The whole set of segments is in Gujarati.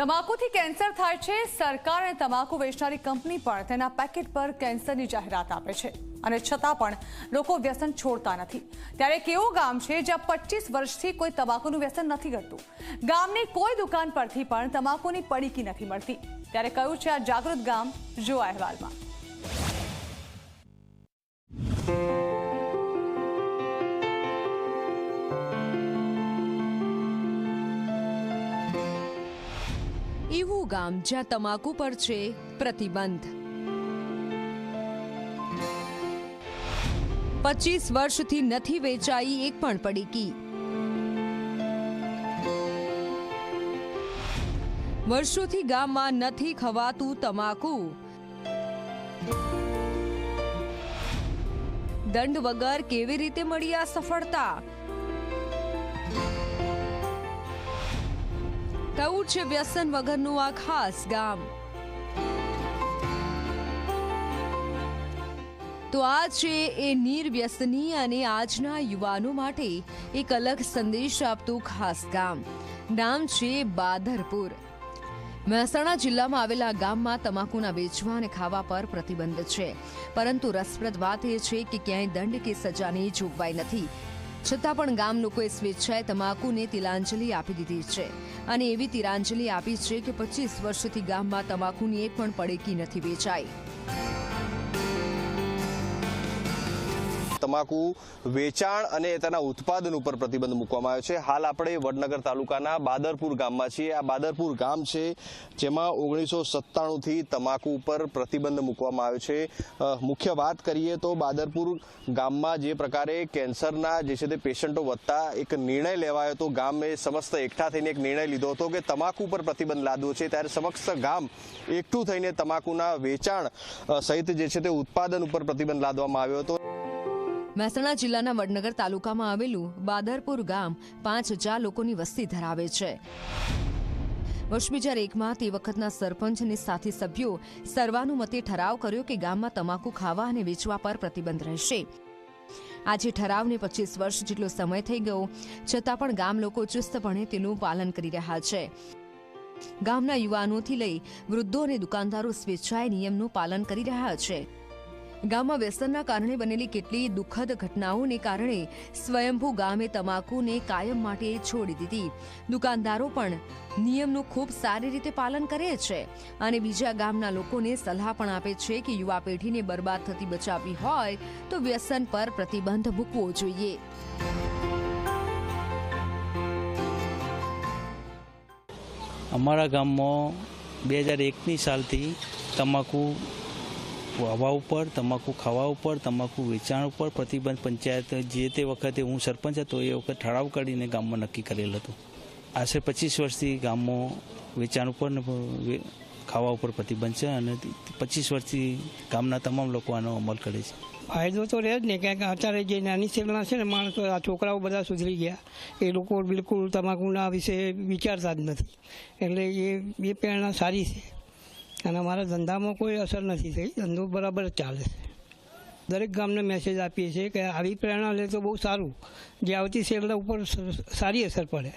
તમાકુથી કેન્સર થાય છે. સરકાર અને તમાકુ વેચનારી કંપની પણ તેના પેકેટ પર કેન્સરની જાહેરાત આપે છે. અને છતાં પણ લોકો વ્યસન છોડતા નથી. ત્યારે કેવું ગામ છે જ્યાં પચીસ વર્ષથી કોઈ તમાકુનું વ્યસન નથી કરતું ગામની કોઈ દુકાન પરથી પણ તમાકુની પડીકી નથી મળતી. ત્યારે કયું છે આ જાગૃત ગામ? જો અહેવાલમાં. એવું ગામ જ્યાં તમાકુ પર છે પ્રતિબંધ. પચીસ વર્ષથી નથી વેચાઈ એક પણ પડીકી. વર્ષોથી ગામમાં નથી ખવાતું તમાકુ. દંડ વગર કેવી રીતે મળી આ સફળતા? કયું છે, વ્યસન વગરનું આ ખાસ ગામ. તો આ છે એ નિર્વ્યસની અને આજના યુવાનો માટે એક અલગ સંદેશ આપતું ખાસ ગામ. નામ છે બાદરપુર. મહેસાણા જિલ્લામાં આવેલા ગામમાં તમાકુના વેચવા અને ખાવા પર પ્રતિબંધ છે. પરંતુ રસપ્રદ વાત એ છે કે ક્યાંય દંડ કે સજાની જોગવાઈ નથી. છતાં પણ ગામ લોકોએ સ્વેચ્છાએ તમાકુને તિલાંજલિ આપી દીધી છે. અને એવી તિલાંજલિ આપી છે કે પચીસ વર્ષથી ગામમાં તમાકુની એક પણ પડેકી નથી વેચાઈ. તમાકુ વેચાણ અને તેના ઉત્પાદન ઉપર પ્રતિબંધ મૂકવામાં આવ્યો છે. હાલ આપણે વડનગર તાલુકાના બાદરપુર ગામમાં છીએ. આ બાદરપુર ગામ છે જેમાં ઓગણીસો સત્તાણુંથી તમાકુ ઉપર પ્રતિબંધ મૂકવામાં આવ્યો છે. મુખ્ય વાત કરીએ તો બાદરપુર ગામમાં જે પ્રકારે કેન્સરના જે છે તે પેશન્ટો વધતા એક નિર્ણય લેવાયો હતો ગામે સમસ્ત એકઠા થઈને એક નિર્ણય લીધો હતો કે તમાકુ ઉપર પ્રતિબંધ લાદવો છે. ત્યારે સમક્ષ ગામ એકઠું થઈને તમાકુના વેચાણ સહિત જે છે તે ઉત્પાદન ઉપર પ્રતિબંધ લાદવામાં આવ્યો હતો. મહેસાણા જિલ્લાના વડનગર તાલુકામાં આવેલું બાદરપુર ગામ પાંચ હજાર લોકોની વસ્તી ધરાવે છે. વર્ષ બે હજાર એકમાં તે વખતના સરપંચ અને સાથી સભ્યો સર્વાનુમતે ઠરાવ કર્યો કે ગામમાં તમાકુ ખાવા અને વેચવા પર પ્રતિબંધ રહેશે. આજે ઠરાવને પચીસ વર્ષ જેટલો સમય થઈ ગયો, છતાં પણ ગામ લોકો ચુસ્તપણે તેનું પાલન કરી રહ્યા છે. ગામના યુવાનોથી લઈ વૃદ્ધો અને દુકાનદારો સ્વેચ્છાએ નિયમનું પાલન કરી રહ્યા છે. ગામમાં વ્યસનના કારણે બનેલી કેટલી દુઃખદ ઘટનાઓને કારણે સ્વયંભૂ ગામે તમાકુને કાયમ માટે છોડી દીધી. દુકાનદારો પણ નિયમનું ખૂબ સારી રીતે પાલન કરે છે અને બીજા ગામના લોકોને સલાહ પણ આપે છે કે યુવા પેઢીને બરબાદ થતી બચાવવી હોય તો વ્યસન પર પ્રતિબંધ મૂકવો જોઈએ. અમારા ગામમાં બે હજાર એકની સાલથી તમાકુ વાવવા ઉપર, તમાકુ ખાવા ઉપર, તમાકુ વેચાણ ઉપર પ્રતિબંધ પંચાયત જે તે વખતે હું સરપંચ હતો, એ વખત ઠરાવ કરીને ગામમાં નક્કી કરેલ હતું. આશરે પચીસ વર્ષથી ગામમાં વેચાણ ઉપર ખાવા ઉપર પ્રતિબંધ છે અને પચીસ વર્ષથી ગામના તમામ લોકો આનો અમલ કરે છે. ફાયદો તો રહે જ ને કારણ કે અત્યારે જે નાની સેલના છે ને માણસો, આ છોકરાઓ બધા સુધરી ગયા. એ લોકો બિલકુલ તમાકુના વિશે વિચારતા જ નથી. એટલે એ એ પ્રેરણા સારી છે. અને અમારા ધંધામાં કોઈ અસર નથી થઈ. ધંધો બરાબર ચાલે છે. દરેક ગામને મેસેજ આપીએ છીએ કે આવી પ્રેરણા લે તો બહુ સારું. જે આવતી શેરના ઉપર સારી અસર પડે.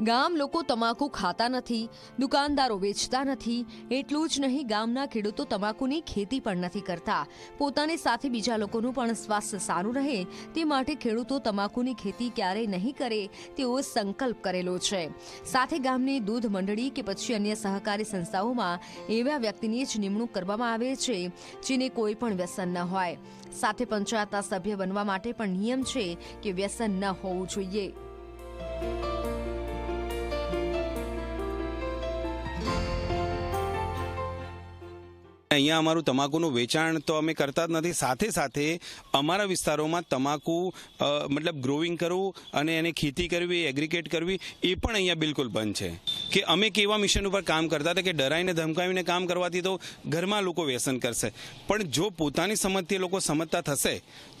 ગામ લોકો તમાકુ ખાતા નથી, દુકાનદારો વેચતા નથી, એટલું જ નહીં, ગામના ખેડૂતો તમાકુની ખેતી પણ નથી કરતા. પોતાની સાથે બીજા લોકોનું પણ સ્વાસ્થ્ય સારું રહે, તે માટે ખેડૂતો તમાકુની ખેતી ક્યારેય નહીં કરે, તેવો સંકલ્પ કરેલો છે. સાથે ગામની દૂધ મંડળી કે પછી અન્ય સહકારી સંસ્થાઓમાં એવા વ્યક્તિની જ નિમણૂક કરવામાં આવે છે, જેને કોઈ પણ વ્યસન ન હોય. સાથે પંચાયતના સભ્ય બનવા માટે પણ નિયમ છે કે વ્યસન ન હોવું જોઈએ. અહીંયા અમારું તમાકુનું વેચાણ તો અમે કરતા જ નથી. સાથે સાથે અમારા વિસ્તારોમાં તમાકુ મતલબ ગ્રોવિંગ કરવું અને એને ખેતી કરવી એગ્રીકેટ કરવી, એ પણ અહીંયા બિલકુલ બંધ છે. કે અમે કેવા મિશન ઉપર કામ કરતા હતા કે ડરાઈને, ધમકાવીને કામ કરવાથી તો ઘરમાં લોકો વ્યસન કરશે. પણ જો પોતાની સમજથી લોકો સમજતા થશે,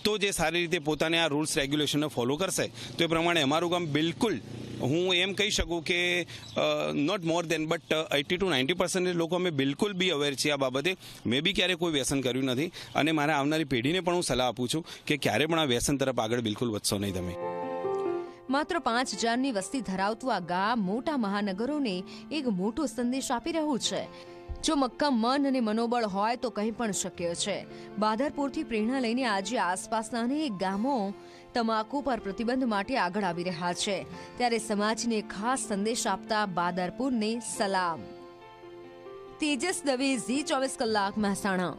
તો જે સારી રીતે પોતાને આ રૂલ્સ રેગ્યુલેશનને ફોલો કરશે, તો એ પ્રમાણે અમારું કામ બિલકુલ હું એમ કહી શકું કે not more than but eighty to ninety percentage લોકો અમે બિલકુલ બી અવેર છીએ આ બાબતે. મેં બી ક્યારે કોઈ વ્યસન કર્યું નથી. અને મારા આવનારી પેઢીને પણ હું સલાહ આપું છું કે ક્યારે પણ આ વ્યસન તરફ આગળ બિલકુલ વધશો નહીં તમે. માત્ર પાંચ હજારની વસ્તી ધરાવતું આ ગામ મોટા મહાનગરોને એક મોટો સંદેશ આપી રહ્યું છે. જો મક્કમ મન અને મનોબળ હોય તો કંઈ પણ શક્ય છે. બાદરપુરથી પ્રેરણા લઈને આજે આસપાસના અનેક ગામો તમાકુ પર પ્રતિબંધ માટે આગળ આવી રહ્યા છે. ત્યારે સમાજને ખાસ સંદેશ આપતા બાદરપુરને સલામ. તેજસ દવે ઝી ચોવીસ કલાક મહેસાણા